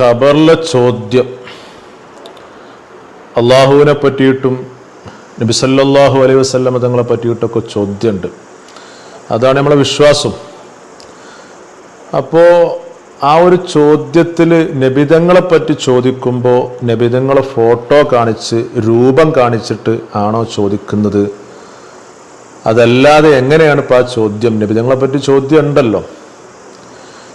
ഖബറിലെ ചോദ്യം. അള്ളാഹുവിനെ പറ്റിയിട്ടും നബി സല്ലല്ലാഹു അലൈഹി വസല്ലമ തങ്ങളെ പറ്റിയിട്ടൊക്കെ ചോദ്യമുണ്ട്. അതാണ് നമ്മളെ വിശ്വാസം. അപ്പോൾ ആ ഒരു ചോദ്യത്തിൽ നബിതങ്ങളെ പറ്റി ചോദിക്കുമ്പോൾ നബിതങ്ങളെ ഫോട്ടോ കാണിച്ച് രൂപം കാണിച്ചിട്ട് ആണോ ചോദിക്കുന്നത്? അതല്ലാതെ എങ്ങനെയാണ് ഇപ്പോൾ ആ ചോദ്യം? നബിതങ്ങളെ പറ്റി ചോദ്യം ഉണ്ടല്ലോ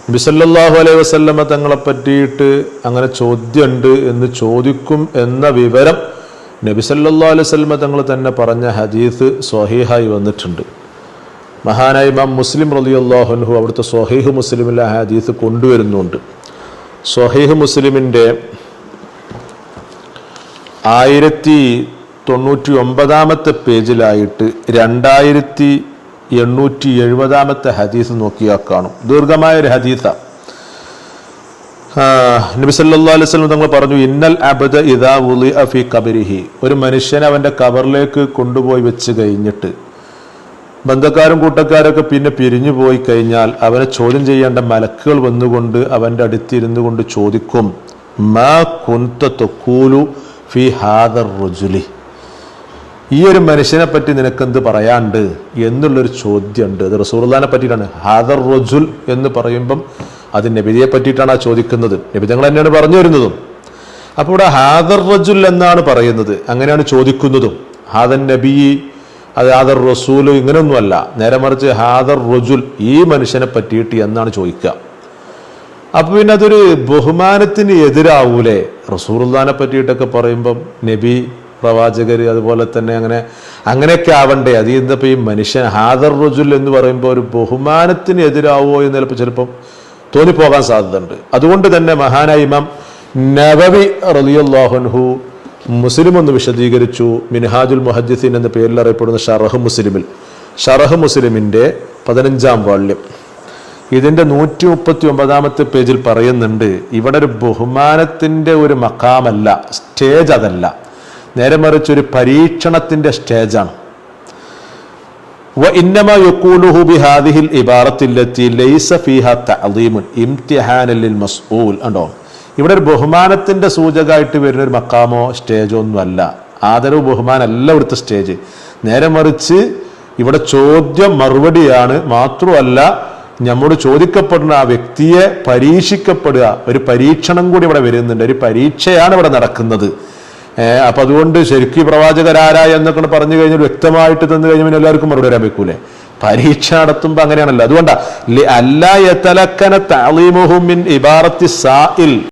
നബിസല്ലാഹു അലൈഹി വസല്ലമ തങ്ങളെ പറ്റിയിട്ട് അങ്ങനെ ചോദ്യമുണ്ട് എന്ന് ചോദിക്കും എന്ന വിവരം നബിസല്ലാ അലൈഹി വസല്ലമ തങ്ങൾ തന്നെ പറഞ്ഞ ഹദീസ് സ്വഹീഹായി വന്നിട്ടുണ്ട്. മഹാനായ ഇമാം മുസ്ലിം റലിയല്ലാഹുൻഹു അവിടുത്തെ സ്വഹീഹ് മുസ്ലിമിലെ ഹദീസ് കൊണ്ടുവരുന്നുണ്ട്. സ്വഹീഹ് മുസ്ലിമിന്റെ ആയിരത്തി തൊണ്ണൂറ്റി ഒമ്പതാമത്തെ പേജിലായിട്ട് രണ്ടായിരത്തി എണ്ണൂറ്റി എഴുപതാമത്തെ ഹദീസ് നോക്കിയാൽ കാണും. ദീർഘമായ ഒരു ഹദീസ നബി സല്ലല്ലാഹു അലൈഹി തങ്ങൾ പറഞ്ഞു ഇന്നൽ അബദ് ഇദാ ഉലി അഫി കബരിഹി ഒരു മനുഷ്യനെ അവന്റെ കബറിലേക്ക് കൊണ്ടുപോയി വെച്ച് കഴിഞ്ഞിട്ട് ബന്ധക്കാരും കൂട്ടക്കാരൊക്കെ പിന്നെ പിരിഞ്ഞു പോയി കഴിഞ്ഞാൽ അവനെ ചോദ്യം ചെയ്യേണ്ട മലക്കുകൾ വന്നുകൊണ്ട് അവന്റെ അടുത്തിരുന്നു കൊണ്ട് ചോദിക്കും മാ കുന്ത തൊക്കൂലു ഫി ഹാദർ റുജുലി? ഈ ഒരു മനുഷ്യനെ പറ്റി നിനക്കെന്ത് പറയാണ്ട് എന്നുള്ളൊരു ചോദ്യമുണ്ട്. അത് റസൂർദാനെ പറ്റിയിട്ടാണ്. ഹാദർ റജുൽ എന്ന് പറയുമ്പം അത് നബിതയെ പറ്റിയിട്ടാണ് ആ ചോദിക്കുന്നത്. നബിതങ്ങൾ തന്നെയാണ് പറഞ്ഞു വരുന്നതും. അപ്പോൾ ഇവിടെ ഹാദർ റജുൽ എന്നാണ് പറയുന്നത്. അങ്ങനെയാണ് ചോദിക്കുന്നതും. ഹാദൻ നബി അത് ഹാദർ റസൂൽ ഇങ്ങനെയൊന്നുമല്ല. നേരെ മറിച്ച് ഹാദർ റജുൽ ഈ മനുഷ്യനെ പറ്റിയിട്ട് എന്നാണ് ചോദിക്കുക. അപ്പൊ പിന്നെ അതൊരു ബഹുമാനത്തിന് എതിരാവൂലേ? റസൂർദാനെ പറ്റിയിട്ടൊക്കെ പറയുമ്പം നബി പ്രവാചകർ അതുപോലെ തന്നെ അങ്ങനെ അങ്ങനെയൊക്കെ ആവണ്ടേ? അത് എന്തപ്പോൾ ഈ മനുഷ്യൻ ഹാദർ റുജുൽ എന്ന് പറയുമ്പോൾ ഒരു ബഹുമാനത്തിന് എതിരാവോ എന്ന് ചിലപ്പോൾ ചിലപ്പം തോന്നിപ്പോകാൻ സാധ്യതയുണ്ട്. അതുകൊണ്ട് തന്നെ മഹാനായ ഇമാം നബവി റലിയല്ലാഹുൻഹു മുസ്ലിം ഒന്ന് വിശദീകരിച്ചു. മിൻഹാജുൽ മുഹദ്ദിസീൻ എന്ന പേരിൽ അറിയപ്പെടുന്ന ഷറഹ് മുസ്ലിമിൽ. ഷറഹ് മുസ്ലിമിന്റെ പതിനഞ്ചാം വാള്യം. ഇതിന്റെ നൂറ്റി മുപ്പത്തി ഒമ്പതാമത്തെ പേജിൽ പറയുന്നുണ്ട് ഇവിടെ ഒരു ബഹുമാനത്തിന്റെ ഒരു മക്കാമല്ല സ്റ്റേജ് അതല്ല. നേരെ മറിച്ച് ഒരു പരീക്ഷണത്തിന്റെ സ്റ്റേജാണ്. ഇന്നമ ബി ഹാദിഹിൽ ലൈസ മസ്ഊൽ ഇവിടെ ഒരു ബഹുമാനത്തിന്റെ സൂചകമായിട്ട് വരുന്ന ഒരു മക്കാമോ സ്റ്റേജോ ഒന്നുമല്ല. ആദരവ് ബഹുമാനല്ല ഇവിടുത്തെ സ്റ്റേജ്. നേരെ മറിച്ച് ഇവിടെ ചോദ്യം മറുപടിയാണ്. മാത്രമല്ല നമ്മോട് ചോദിക്കപ്പെടുന്ന ആ വ്യക്തിയെ പരീക്ഷിക്കപ്പെടുക. ഒരു പരീക്ഷണം കൂടി ഇവിടെ വരുന്നുണ്ട്. ഒരു പരീക്ഷയാണ് ഇവിടെ നടക്കുന്നത്. അപ്പൊ അതുകൊണ്ട് ശരിക്കും പ്രവാചകരാരാ എന്നൊക്കെ പറഞ്ഞു കഴിഞ്ഞാൽ വ്യക്തമായിട്ട് തന്നു കഴിഞ്ഞാൽ പിന്നെ എല്ലാവർക്കും മറുപടി വരാൻ വെക്കൂലേ പരീക്ഷ നടത്തുമ്പോ അങ്ങനെയാണല്ലോ. അതുകൊണ്ടാ അല്ലാ യതലക്കന തഅലീമുഹും മിൻ ഇബാറത്തി സാഇൽ.